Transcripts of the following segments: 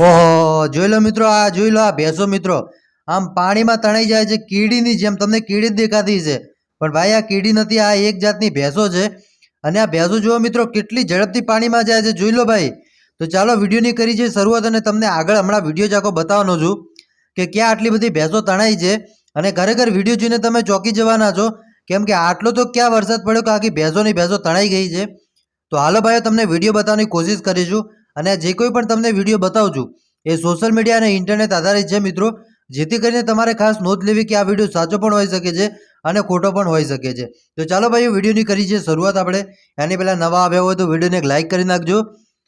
ઓહો જોઈ લો મિત્રો આ જોઈ લો આ ભેંસો મિત્રો આમ પાણીમાં તણાઈ જાય છે કીડીની જેમ તમને કીડી દેખાતી છે પણ ભાઈ આ કીડી નથી આ એક જાતની ભેંસો છે અને આ ભેંસો જુઓ મિત્રો કેટલી ઝડપથી પાણીમાં જાય છે જોઈ લો ભાઈ તો ચાલો વિડીયોની કરી છે શરૂઆત અને તમને આગળ હમણાં વીડિયો જાકો બતાવવાનો છું કે ક્યાં આટલી બધી ભેંસો તણાઈ છે અને ખરેખર વીડિયો જોઈને તમે ચોંકી જવાના છો કેમ કે આટલો તો ક્યાં વરસાદ પડ્યો કે આખી ભેંસોની ભેંસો તણાઈ ગઈ છે? તો હાલો ભાઈઓ, તમને વીડિયો બતાવવાની કોશિશ કરીશું અને જે કોઈ પણ તમને વીડિયો બતાવું છું એ સોશિયલ મીડિયા અને ઇન્ટરનેટ આધારિત છે મિત્રો. જેથી કરીને તમારે ખાસ નોંધ લેવી કે આ વીડિયો સાચો પણ હોઈ શકે છે અને ખોટો પણ હોઈ શકે છે. તો ચાલો ભાઈઓ, વિડીયોની કરી છે શરૂઆત આપણે. એની પહેલાં નવા આવ્યા હોય તો વિડીયોને એક લાઇક કરી નાખજો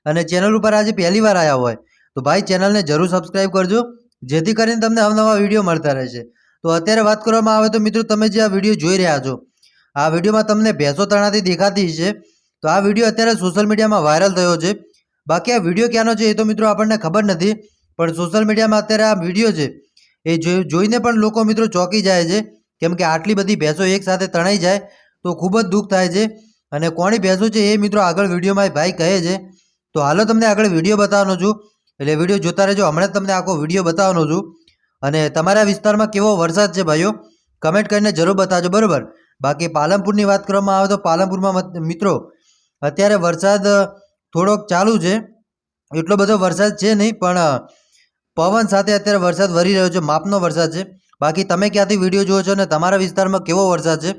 અને ચેનલ ઉપર આજે પહેલી વાર આવ્યા હોય તો ભાઈ ચેનલને જરૂર સબસ્ક્રાઈબ કરજો, જેથી કરીને તમને અવનવા વીડિયો મળતા રહેશે. તો અત્યારે વાત કરવામાં આવે તો મિત્રો તમે જે આ વીડિયો જોઈ રહ્યા છો, આ વિડીયોમાં તમને ભેંસો તણાતી દેખાતી છે. તો આ વીડિયો અત્યારે સોશિયલ મીડિયામાં વાયરલ થયો છે. બાકી આ વીડિયો ક્યાંનો છે એ તો મિત્રો આપણને ખબર નથી, પણ સોશિયલ મીડિયામાં અત્યારે આ વીડિયો છે. એ જોઈ- જોઈને પણ લોકો મિત્રો ચોંકી જાય છે, કેમ કે આટલી બધી ભેંસો એકસાથે તણાઈ જાય તો ખૂબ જ દુઃખ થાય છે. અને કોની ભેંસો છે એ મિત્રો આગળ વિડીયોમાં ભાઈ કહે છે. તો હાલો તમને આગળ વીડિયો બતાવવાનો છું. એટલે વીડિયો જોતા રહેજો, હમણાં તમને આખો વીડિયો બતાવવાનો છું. અને તમારા વિસ્તારમાં કેવો વરસાદ છે ભાઈઓ કમેન્ટ કરીને જરૂર બતાવજો બરાબર બાકી પાલનપુરની વાત કરવામાં આવે તો પાલનપુરમાં મિત્રો અત્યારે વરસાદ થોડોક ચાલુ છે એટલો બધો વરસાદ છે નહીં પણ પવન સાથે અત્યારે વરસાદ વરી રહ્યો છે માપનો વરસાદ છે બાકી તમે ક્યાંથી વીડિયો જુઓ છો અને તમારા વિસ્તારમાં કેવો વરસાદ છે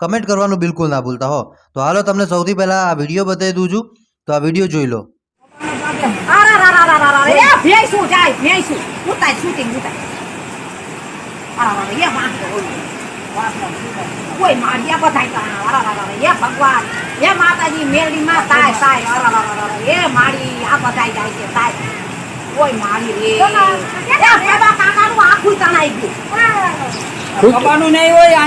કમેન્ટ કરવાનું બિલકુલ ના ભૂલતા હો તો હાલો તમને સૌથી પહેલાં આ વીડિયો બતાવી દઉં છું તો આ વીડિયો જોઈ લો એ વાંધો કોઈ માર્યા બધાય એ ભગવાન એ માતાજી મેલડી માં તાય તાય અરરરરર. એ મારી આ બધાય જાય છે તાય કોઈ મારી રે એ ભેગા કાકાનું આખું તણાઈ ગયું કપાનું નહીં હોય